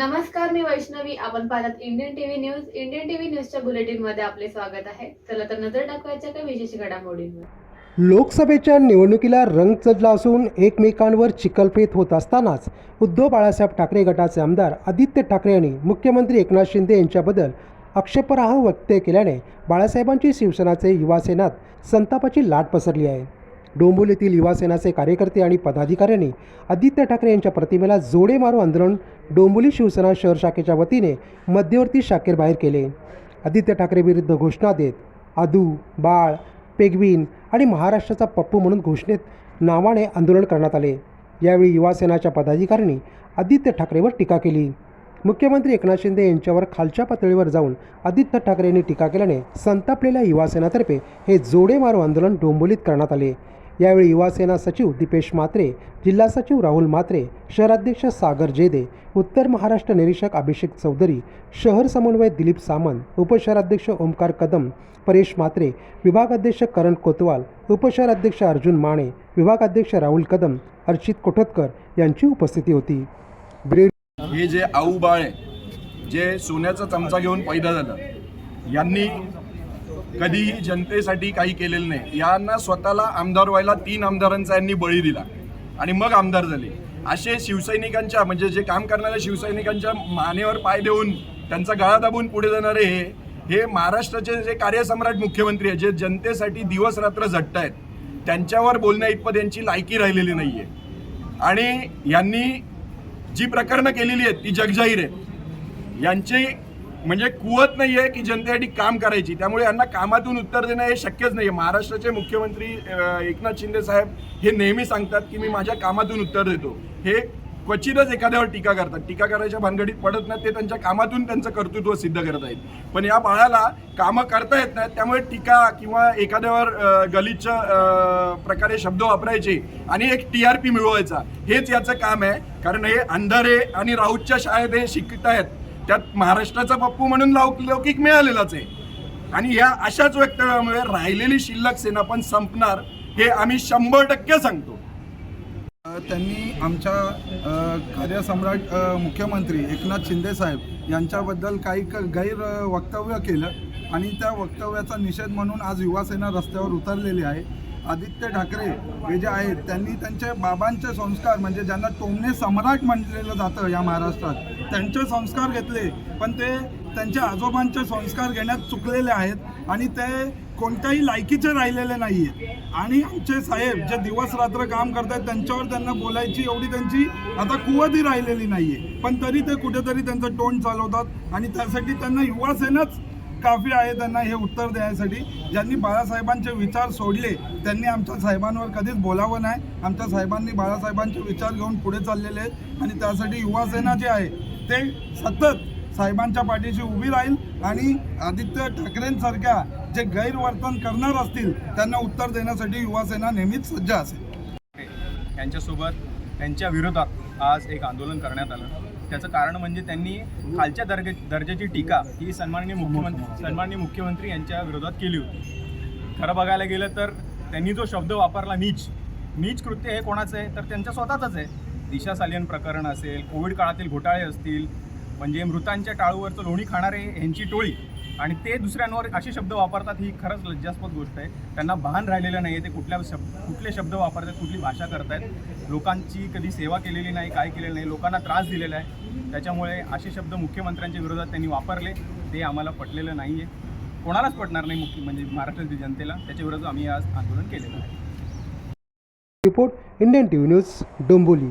नमस्कार मी वैष्णवी. आपण पाहतात Indian TV news Indian TV न्यूजच्या बुलेटिनमध्ये आपले स्वागत आहे. चला तर नजर टाकवायच्या काही विशेष घडामोडींवर. लोकसभेच्या निवडणुकीला रंग चढला असून एकमेकांवर चिखलफेत होत असतानाच उद्धव बाळासाहेब ठाकरे गटाचे आमदार आदित्य ठाकरे यांनी मुख्यमंत्री एकनाथ शिंदे यांच्याबद्दल आक्षेपार्ह वक्तव्य केल्याने बाळासाहेबांची शिवसेनाचे युवासेनात संतापाची लाट पसरली आहे. डोंबिवलीतील युवासेनाचे कार्यकर्ते आणि पदाधिकाऱ्यांनी आदित्य ठाकरे यांच्या प्रतिमेला जोडे मारो आंदोलन डोंबिवली शिवसेना शहर शाखेच्या वतीने मध्यवर्ती शाखेबाहेर केले. आदित्य ठाकरे विरुद्ध घोषणा देत आदू बाळ पेगवीन आणि महाराष्ट्राचा पप्पू म्हणून घोषणेत नावाने आंदोलन करण्यात आले. यावेळी युवासेनाच्या पदाधिकाऱ्यांनी आदित्य ठाकरेवर टीका केली. मुख्यमंत्री एकनाथ शिंदे यांच्यावर खालच्या पातळीवर जाऊन आदित्य ठाकरे यांनी टीका केल्याने संतापलेल्या युवासेनातर्फे हे जोडे मारो आंदोलन डोंबोलीत करण्यात आले. यावेळी युवासेना सचिव दीपेश मात्रे जिल्हा सचिव राहुल मात्रे शहराध्यक्ष सागर जेदे उत्तर महाराष्ट्र निरीक्षक अभिषेक चौधरी शहर समन्वय दिलीप सामंत उपशहराध्यक्ष ओमकार कदम परेश मात्रे विभागाध्यक्ष करण कोतवाल उपशहराध्यक्ष अर्जुन माने विभागाध्यक्ष राहुल कदम अर्चित कोठतकर यांची उपस्थिती होती. हे जे आऊ बाळे जे सोन्याचा चमचा घेऊन पैदा झालं यांनी कधीही जनतेसाठी काही केलेलं नाही. यांना स्वतःला आमदार व्हायला तीन आमदारांचा यांनी बळी दिला. आणि मग आमदार झाले. असे शिवसैनिकांच्या म्हणजे जे काम करणाऱ्या शिवसैनिकांच्या मानेवर पाय देऊन त्यांचा गळा दाबून पुढे जाणारे हे हे महाराष्ट्राचे जे कार्यसम्राट मुख्यमंत्री आहेत जे जनतेसाठी दिवस रात्र झटत आहेत त्यांच्यावर बोलण्या इतपत यांची लायकी राहिलेली नाही आहे आणि यांनी जी प्रकरणं केलेली आहेत ती जगजाहीर आहेत. यांची म्हणजे कुवत नाही आहे की जनतेसाठी काम करायची. त्यामुळे यांना कामातून उत्तर देणं हे शक्यच नाही आहे महाराष्ट्राचे मुख्यमंत्री एकनाथ शिंदे साहेब हे नेहमी सांगतात की मी माझ्या कामातून उत्तर देतो. हे क्वचितच एखाद्यावर टीका करतात. टीका करायच्या भानगडीत पडत नाहीत ते त्यांच्या कामातून त्यांचं कर्तृत्व सिद्ध करत आहेत. पण या बाळाला कामं करता येत नाहीत त्यामुळे टीका किंवा एखाद्यावर अं, गलिच्छ प्रकारे शब्द वापरायचे आणि एक टी आर पी मिळवायचा हेच याचं काम आहे. कारण हे अंधारे आणि राऊतच्या शाळेत हे शिकत आहेत त्यात महाराष्ट्राचा पप्पू म्हणून लौक लौकिक मिळालेलाच आहे. आणि या अशाच वक्तव्यामुळे राहिलेली शिल्लक सेना पण संपणार हे आम्ही शंभर टक्के सांगतो. त्यांनी आमच्या कार्यसम्राट मुख्यमंत्री एकनाथ शिंदे साहेब यांच्याबद्दल काही क गैर वक्तव्य केलं. आणि त्या वक्तव्याचा निषेध म्हणून आज युवासेना रस्त्यावर उतरलेली आहे. आदित्य ठाकरे हे जे आहेत त्यांनी त्यांचे बाबांचे संस्कार म्हणजे ज्यांना टोमणे सम्राट म्हटलेलं जातं या महाराष्ट्रात त्यांचे संस्कार घेतले. पण ते त्यांच्या आजोबांचे संस्कार घेण्यात चुकलेले आहेत आणि ते कोणत्याही लायकीचे राहिलेले नाही आहेत आणि आमचे साहेब जे दिवस रात्र काम करतात त्यांच्यावर त्यांना बोलायची एवढी त्यांची आता कुवतही राहिलेली नाही आहे पण तरी ते कुठेतरी त्यांचं तोंड चालवतात आणि त्यासाठी त्यांना युवासेनाच काफी आहे त्यांना हे उत्तर द्यायसाठी. ज्यांनी बाळासाहेबांचे विचार सोडले त्यांनी आमच्या साहेबांवर कधीच बोलावं नाही. आमच्या साहेबांनी बाळासाहेबांचे विचार घेऊन पुढे चाललेले आहेत. आणि त्यासाठी युवासेना जे आहे ते सतत साहेबांच्या पाठीशी उभी राहील आणि आदित्य ठाकरेंसारख्या जे गैरवर्तन करणार असतील त्यांना उत्तर देण्यासाठी युवासेना नेहमीच सज्ज असेल. यांच्यासोबत त्यांच्या विरोधात आज एक आंदोलन करण्यात आलं. त्याचं कारण म्हणजे त्यांनी खालच्या दर्जे दर्जाची टीका ही सन्माननीय मुख्यमंत्री सन्माननीय मुख्यमंत्री यांच्या विरोधात केली होती. खरं बघायला गेलं तर त्यांनी जो शब्द वापरला नीच नीच कृत्य हे कोणाचं आहे? तर त्यांच्या स्वतःचंच आहे. दिशा सालियन प्रकरण असेल कोविड काळातील घोटाळे असतील म्हणजे मृतांच्या टाळूवरचं लोणी खाणारे यांची टोळी. आणि ते दुसऱ्यांवर असे शब्द वापरतात ही खरंच लज्जास्पद गोष्ट आहे. त्यांना भान राहिलेलं नाही आहे ते कुठल्या शब्द कुठले शब्द वापरतात कुठली भाषा करतायत. लोकांची कधी सेवा केलेली नाही काय केलेलं नाही लोकांना त्रास दिलेला आहे. त्याच्यामुळे असे शब्द मुख्यमंत्र्यांच्या विरोधात त्यांनी वापरले. ते आम्हाला पटलेलं नाही आहे कोणालाच पटणार नाही मुख्य म्हणजे महाराष्ट्रातील जनतेला. त्याच्या विरोधात आम्ही आज आंदोलन केलेलं आहे. Report Indian TV news Dombivli